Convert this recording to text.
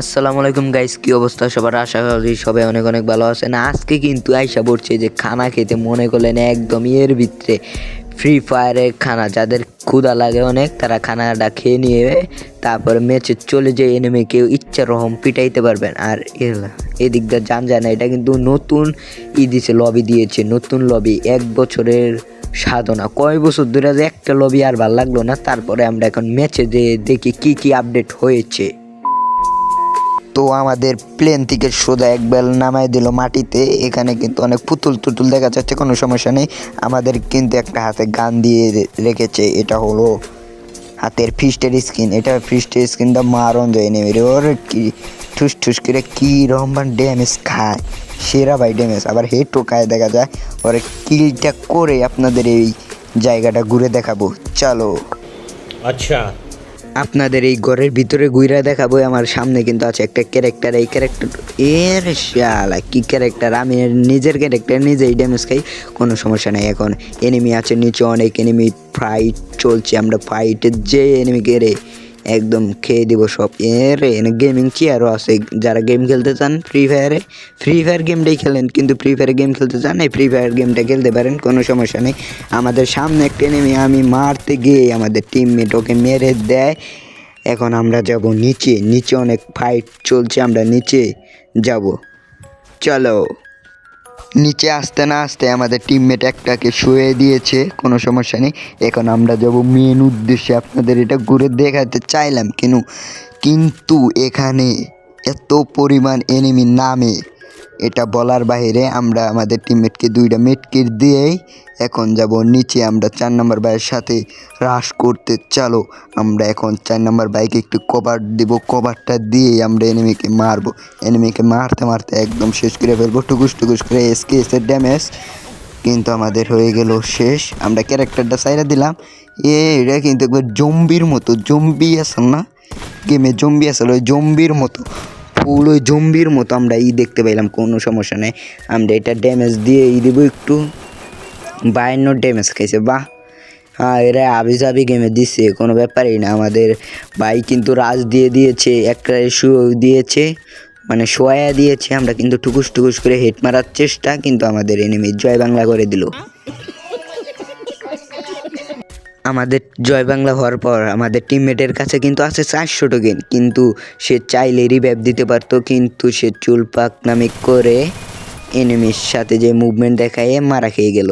আসসালামু আলাইকুম গাইস কি অবস্থা? সবার আশা করি সবাই অনেক অনেক ভালো আছেন। আজকে কিন্তু আইসা পড়ছে যে খানা খেতে, মনে করলেন একদম এর ভিতরে ফ্রি ফায়ারের খানা। যাদের ক্ষুধা লাগে অনেক, তারা খানাটা খেয়ে নিয়ে তারপরে ম্যাচে চলে যেয়ে এনেমে কেউ ইচ্ছা রকম পিটাইতে পারবেন। আর এদিক দিয়ে জান যায় না। এটা কিন্তু নতুন ই দিছে লবি দিয়েছে। নতুন লবি এক বছরের সাধনা। কয় বছর ধরে যে একটা লবি আর ভালো লাগল না। তারপরে আমরা এখন ম্যাচে যে দেখি কি কি আপডেট হয়েছে। তো আমাদের প্লেন থেকে সোজা একবেল নামাই দিল মাটিতে। এখানে কিন্তু অনেক পুতুল টুতুল দেখা যাচ্ছে, কোনো সমস্যা নেই। আমাদের কিন্তু একটা হাতে গান দিয়ে রেখেছে, এটা হলো হাতের ফিস্টের স্কিন এটা ফিস্টের স্কিনটা মারণ যায় নেমে রে ওর কি ঠুস ঠুস করে কী রকম ড্যামেজ খায়। সেরা ভাই ড্যামেজ আবার হে টোকায় দেখা যায়, ওর কিলটা করে আপনাদের এই জায়গাটা ঘুরে দেখাবো। চলো। আচ্ছা। আপনাদের এই ঘরের ভিতরে ঘুরা দেখাবো, আমার সামনে কিন্তু আছে একটা ক্যারেক্টার এই ক্যারেক্টার এর শালা, কি ক্যারেক্টার আমি নিজের ক্যারেক্টার নিজেই ড্যামেজ খাই, কোনো সমস্যা নেই। এখন এনিমি আছে নিচে, অনেক এনিমি ফাইট চলছে, আমরা ফাইটের যে এনিমিকে রে একদম খেয়ে দিব সব। এর, এনে গেমিং চেয়ারও আছে? যারা গেম খেলতে চান ফ্রি ফায়ারে ফ্রি ফায়ার গেমটাই খেলেন, কিন্তু ফ্রি ফায়ার গেম খেলতে চান, এই ফ্রি ফায়ার গেমটা খেলতে পারেন, কোনো সমস্যা নেই। আমাদের সামনে একটা নেমে আমি মারতে গিয়ে আমাদের টিমমেট ওকে মেরে দেয়। এখন আমরা যাব নিচে নিচে অনেক ফাইট চলছে, আমরা নিচে যাব। চলো। নিচে আসতে না আসতে আমাদের টিমমেট একটাকে শুয়ে দিয়েছে, কোনো সমস্যা নেই। এখন আমরা যাব মেন উদ্দেশ্যে, আপনাদের এটা ঘুরে দেখাতে চাইলাম কেন? কিন্তু এখানে এত পরিমাণ এনিমি নামে এটা বলার বাইরে আমরা আমাদের টিমমেটকে দুইটা মেটকিট দিয়েই এখন যাব নিচে। আমরা চার নম্বর বাইয়ের সাথে হ্রাস করতে চালো। আমরা এখন চার নম্বর বাইকে একটু কভার দিব। কভারটা দিয়েই আমরা এনিমিকে মারবো। এনিমিকে মারতে মারতে একদম শেষ করে ফেলব। টুকুস টুকুস করে এসকে এসের ড্যামেজ কিন্তু আমাদের হয়ে গেল শেষ। আমরা ক্যারেক্টারটা সাইডে দিলাম। এ এটা কিন্তু একবার জম্বির মতো। জম্বি আসল না? গেমে জম্বি আসল ওই জম্বির মতো। ওই জম্বির মতো আমরা ই দেখতে পাইলাম, কোনো সমস্যা নেই। আমরা এটা ড্যামেজ দিয়ে ই দেবো একটু। বায়ান্ন ড্যামেজ খাইছে, বাহ। হ্যাঁ এরা আবি জাবি গেমে দিচ্ছে কোনো ব্যাপারই না। আমাদের ভাই কিন্তু রাজ দিয়ে দিয়েছে, একটা শু দিয়েছে মানে সোয়া দিয়েছে। আমরা কিন্তু টুকুস টুকুস করে হেড মারার চেষ্টা, কিন্তু আমাদের এনিমি জয় বাংলা করে দিল। আমাদের জয় বাংলা হওয়ার পর আমাদের টিমমেটের কাছে কিন্তু আছে চারশো টোকেন। কিন্তু সে চাইলে রিভ্যাপ দিতে পারতো, কিন্তু সে চুলপাক নামে করে এনিমির সাথে যে মুভমেন্ট দেখায় মারা খেয়ে গেল।